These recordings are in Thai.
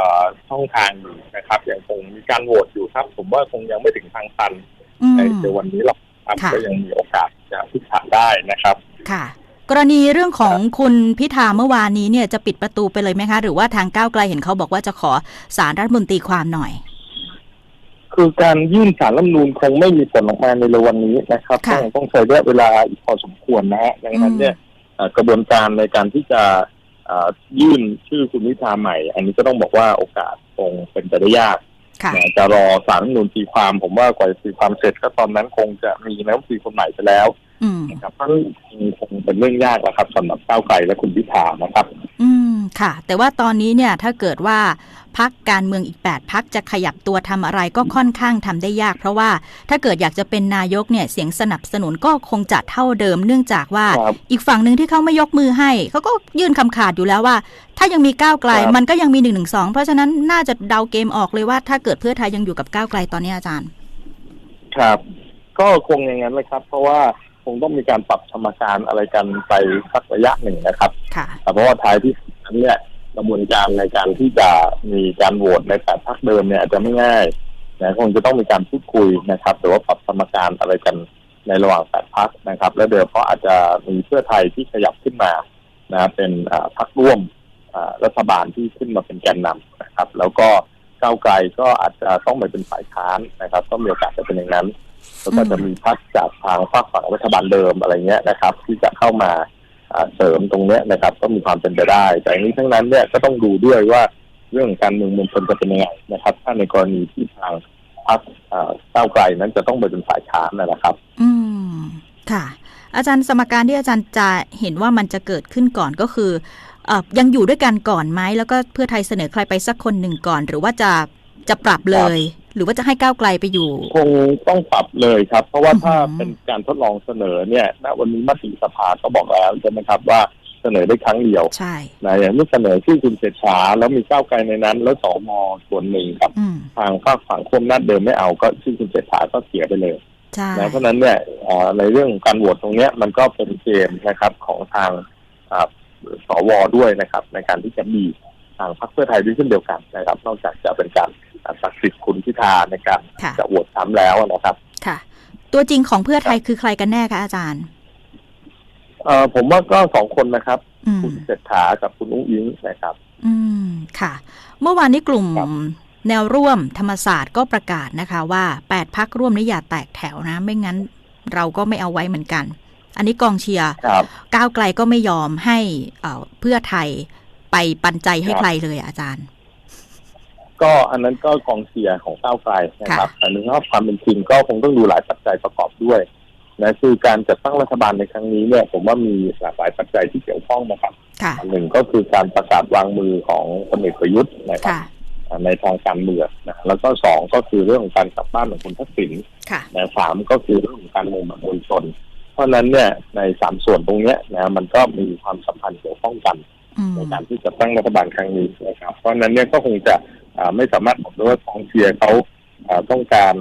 อช่องทางอยู่นะครับยังคงมีการโหวตอยู่ครับ ผมว่าคงยังไม่ถึงทางตันอืมในเดี๋ยววันนี้หรอกครับค่ะก็ยังมีโอกาสจะพลิกผันได้นะครับค่ะ กรณีเรื่องของคุณพิธาเมื่อวานนี้เนี่ยจะปิดประตูไปเลยไหมคะ หรือว่าทางก้าวไกลเห็นเขาบอกว่าจะขอสารรัฐมนตรีความหน่อย คือการยื่นสารรัฐธรรมนูญคงไม่มีผลออกมาในเร็ววันนี้นะครับค่ะต้องต้องใช้ระยะเวลาอีกพอสมควรนะฮะดังนั้นเนี่ยเอ่อกระบวนการในการที่จะเอ่อ ยื่นชื่อคุณพิธาใหม่ อันนี้ก็ต้องบอกว่าโอกาสคงเป็นไปได้ยากค่ะนะจะรอสารรัฐธรรมนูญตีความ ผมว่ากว่าจะตีความเสร็จก็ตอนนั้นคงจะมีนายกรัฐมนตรีคนใหม่ไปแล้วอืมนะครับเพราะฉะนั้นคงเป็นเรื่องยากแล้วครับสำหรับก้าวไกลและคุณพิธานะครับ อืมค่ะ แต่ว่าตอนนี้เนี่ยถ้าเกิดว่า พักการเมืองอีก 8 พักจะขยับตัวทำอะไรก็ค่อนข้างทำได้ยาก เพราะว่าถ้าเกิดอยากจะเป็นนายกเนี่ยเสียงสนับสนุนก็คงจะเท่าเดิม เนื่องจากว่าครับอีกฝั่งหนึ่งที่เขาไม่ยกมือให้เขาก็ยื่นคำขาดอยู่แล้วว่า ถ้ายังมีก้าวไกลครับมันก็ยังมีหนึ่งหนึ่งสองเพราะฉะนั้นน่าจะเดาเกมออกเลยว่า ถ้าเกิดเพื่อไทยยังอยู่กับก้าวไกลตอนนี้อาจารย์ ครับ ก็คงอย่างนั้นเลยครับ เพราะว่าคงต้องมีการปรับสมการอะไรกันไปสักระยะหนึ่งนะครับ ค่ะ แต่เพราะว่าท้ายที่สุดนั้นเนี่ย กระบวนการในการที่จะมีการโหวตในแปดพักเดิมเนี่ยอาจจะไม่ง่ายนะคงจะต้องมีการพูดคุยนะครับหรือว่าปรับสมการอะไรกันในระหว่างแปดพักนะครับ และเดี๋ยวเขาอาจจะมีเพื่อไทยที่ขยับขึ้นมานะเป็นพักร่วมรัฐบาลที่ขึ้นมาเป็นแกนนำนะครับ แล้วก็ก้าวไกลก็อาจจะต้องไปเป็นฝ่ายค้านนะครับ ก็มีโอกาสจะเป็นอย่างนั้นแล้วก็จะมีพักจากทางฝั่งฝั่งรัฐบาลเดิมอะไรเงี้ยนะครับ ที่จะเข้ามา เสริมตรงเนี้ยนะครับ ก็มีความเป็นไปได้ แต่อันนี้ทั้งนั้นเนี่ยก็ต้องดูด้วยว่าเรื่องการเมืองมวลชนจะเป็นยังไงนะครับ ถ้าในกรณีที่ทางพรรคอ่าก้าไกลนั้นจะต้องไปเป็นฝ่ายค้านนะครับ อืมค่ะ อาจารย์สมการที่อาจารย์จะเห็นว่ามันจะเกิดขึ้นก่อนก็คือเออยังอยู่ด้วยกันก่อนไหมแล้วก็เพื่อไทยเสนอใครไปสักคนหนึ่งก่อน หรือว่าจะจะปรับเลย หรือว่าจะให้ก้าวไกลไปอยู่ คงต้องปรับเลยครับ เพราะว่าถ้าอือหือเป็นการทดลองเสนอเนี่ยณวันนี้มติสภาก็บอกแล้วใช่ไหมครับว่าเสนอได้ครั้งเดียวใช่นะอย่างเมื่อเสนอชื่อคุณเศรษฐาแล้วมีก้าวไกลในนั้น แล้วสมส่วนหนึ่งกับอืมทางฝากฝั่งควบนัดเดิมไม่เอาก็ชื่อคุณเศรษฐาก็เสียไปเลยใช่นะเพราะฉะนั้นเนี่ยเอ่อในเรื่องของการโหวตตรงเนี้ยมันก็เป็นเกมนะครับของทางอ่าสวด้วยนะครับ ในการที่จะมีทางพรรคเพื่อไทยด้วยเช่นเดียวกันนะครับ นอกจากจะเป็นการตัดสิทธิ์คุณพิ ธาในการค่ะจะโหวตซ้ำแล้วนะครับ ค่ะ ตัวจริงของเพื่อไทยคือใครกันแน่คะอาจารย์เอ่อผมว่าก็สองคนนะครับอืมคุณเศรษฐากับคุณอุ้งอิงนะครับ อืมค่ะ เมื่อวานนี้กลุ่มครับแนวร่วมธรรมศาสตร์ก็ประกาศนะคะว่า8พักร่วมนี้อย่าแตกแถวนะ ไม่งั้นเราก็ไม่เอาไว้เหมือนกัน อันนี้กองเชียร์ครับก้าวไกลก็ไม่ยอมให้เอ่อเพื่อไทยไปปันใจให้ครับใครเลยอะอาจารย์ ก็อันนั้นก็กองเชียร์ของก้าวไกลนะครับค่ะแต่นึกว่าความเป็นจริงก็คงต้องดูหลายปัจจัยประกอบด้วยนะคือการจัดตั้งรัฐบาลในครั้งนี้เนี่ยผมว่ามีหลากหลายปัจจัยที่เกี่ยวข้องนะครับค่ะอันหนึ่งก็คือการประกาศวางมือของพลเอกประยุทธ์นะครับค่ะในทางการเมืองนะแล้วก็สองก็คือเรื่องของการกลับบ้านของคุณทักษิณค่ะนะสามก็คือเรื่องของการเมืองแบบมวลชน เพราะฉะนั้นเนี่ยในสามส่วนตรงเนี้ยนะมันก็มีความสัมพันธ์เกี่ยวข้องกันอืมในการที่จะตั้งรัฐบาลครั้งนี้นะครับ เพราะฉะนั้นเนี่ยก็คงจะอ่า ไม่สามารถบอกได้ว่ากองเชียร์เขาอ่าต้องการ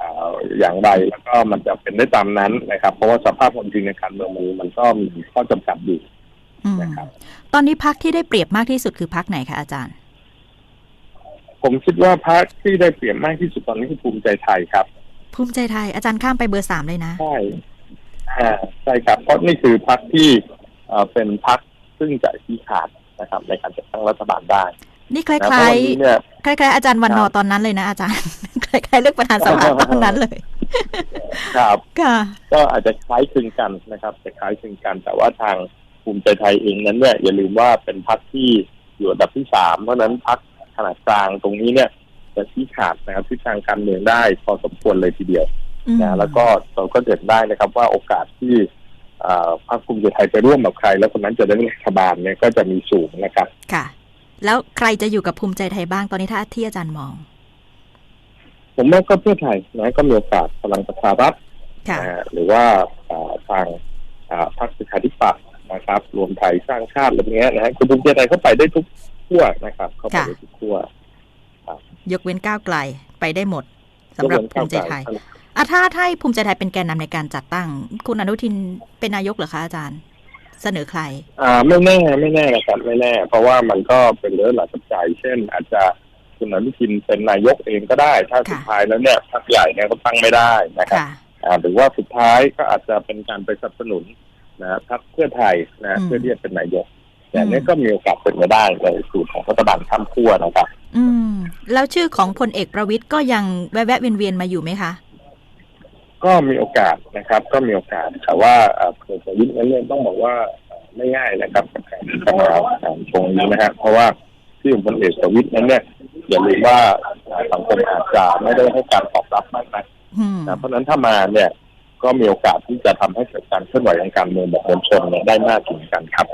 อ่าอย่างไรแล้วก็มันจะเป็นได้ตามนั้นนะครับ เพราะว่าสภาพความจริงในการเมืองมันมันก็มีข้อจำกัดอยู่อืมนะครับตอนนี้พักที่ได้เปรียบมากที่สุดคือพักไหนคะอาจารย์ ผมคิดว่าพรรคที่ได้เปรียบมากที่สุดตอนนี้คือภูมิใจไทยครับ ภูมิใจไทยอาจารย์ข้ามไปเบอร์สามเลยนะใช่อ่าใช่ครับเพราะนี่คือพรรคที่เอ่อเป็นพรรคซึ่งจะชี้ขาดนะครับ ในการจัดตั้งรัฐบาลได้ นี่คนะเพราะล้ายวันนี้เนี่ยๆคล้ายๆอาจารย์วันนอครับตอนนั้นเลยนะอาจารย์คล้ายๆเลือกประธานสภาตอนนั้นเลย ครับค่ะก็อาจจะคล้ายคลึงกันนะครับจะคล้ายคลึงกัน แต่ว่าทางภูมิใจไทยเองนั้นเนี่ยอย่าลืมว่าเป็นพรรคที่อยู่อันดับที่สามเพราะฉะนั้นพรรคขนาดกลางตรงนี้เนี่ยจะชี้ขาดนะครับทิศทางการเมืองได้พอสมควรเลยทีเดียวอืมนะแล้วก็เราก็เห็นได้นะครับว่าโอกาสที่อ่าพรรคภูมิใจไทยไปร่วมกับใคร แล้วคนนั้นจะได้เป็นรัฐบาลเนี่ยก็จะมีสูงนะครับ ค่ะ แล้วใครจะอยู่กับภูมิใจไทยบ้างตอนนี้ถ้าที่อาจารย์มอง ผมว่าก็เพื่อไทยนะก็มีโอกาสพลังประชารัฐค่ะนะฮะหรือว่าอ่าทางอ่าพรรคประชาธิปัตย์นะครับ รวมไทยสร้างชาติอะไรพวกเนี้ยนะฮะคุณภูมิใจไทยเข้าไปได้ทุกขั้วนะครับ เข้าไปค่ะได้ทุกขั้วยกเว้นก้าวไกลไปได้หมดสำหรับภูมิใจไทยอะถ้าถ้าให้ภูมิใจไทยเป็นแกนนำในการจัดตั้ง คุณอนุทินเป็นนายกเหรอคะอาจารย์ เสนอใครอ่าไม่แน่ไม่แน่นะครับไม่แน่ เพราะว่ามันก็เป็นเรื่องหลักปัจจัยเช่น อาจจะคุณอนุทินเป็นนายกเองก็ได้ ถ้าค่ะสุดท้ายแล้วเนี่ยพรรคใหญ่เนี่ยก็ตั้งไม่ได้นะครับค่ะอ่าหรือว่าสุดท้ายก็อาจจะเป็นการไปสนับสนุนนะพรรคเพื่อไทยนะอืมเพื่อที่จะเป็นนายกแต่อืมนี่ก็มีโอกาสเป็นไปได้ในสูตรของรัฐบาลข้ามขั้วนะครับ อืม แล้วชื่อของพลเอกประวิตยก็ยังแวะๆเวียนๆมาอยู่ไหมคะ ก็มีโอกาสนะครับ ก็มีโอกาสแต่ว่าเอ่อพลเอกประวิตรนั้นเนี่ยต้องบอกว่าเอ่อไม่ง่ายนะครับกับการที่จะมาการตรงนี้นะฮะเพราะว่าที่ของพลเอกประวิตรนั้นเนี่ยอย่าลืมว่าเอ่อสังคมอาจจะไม่ได้ให้การตอบรับมากนักอืมนะเพราะฉะนั้นถ้ามาเนี่ยก็มีโอกาสที่จะทำให้เกิดการเคลื่อนไหวทางการเมืองแบบมวลชนเนี่ยได้มากถึงกันครับ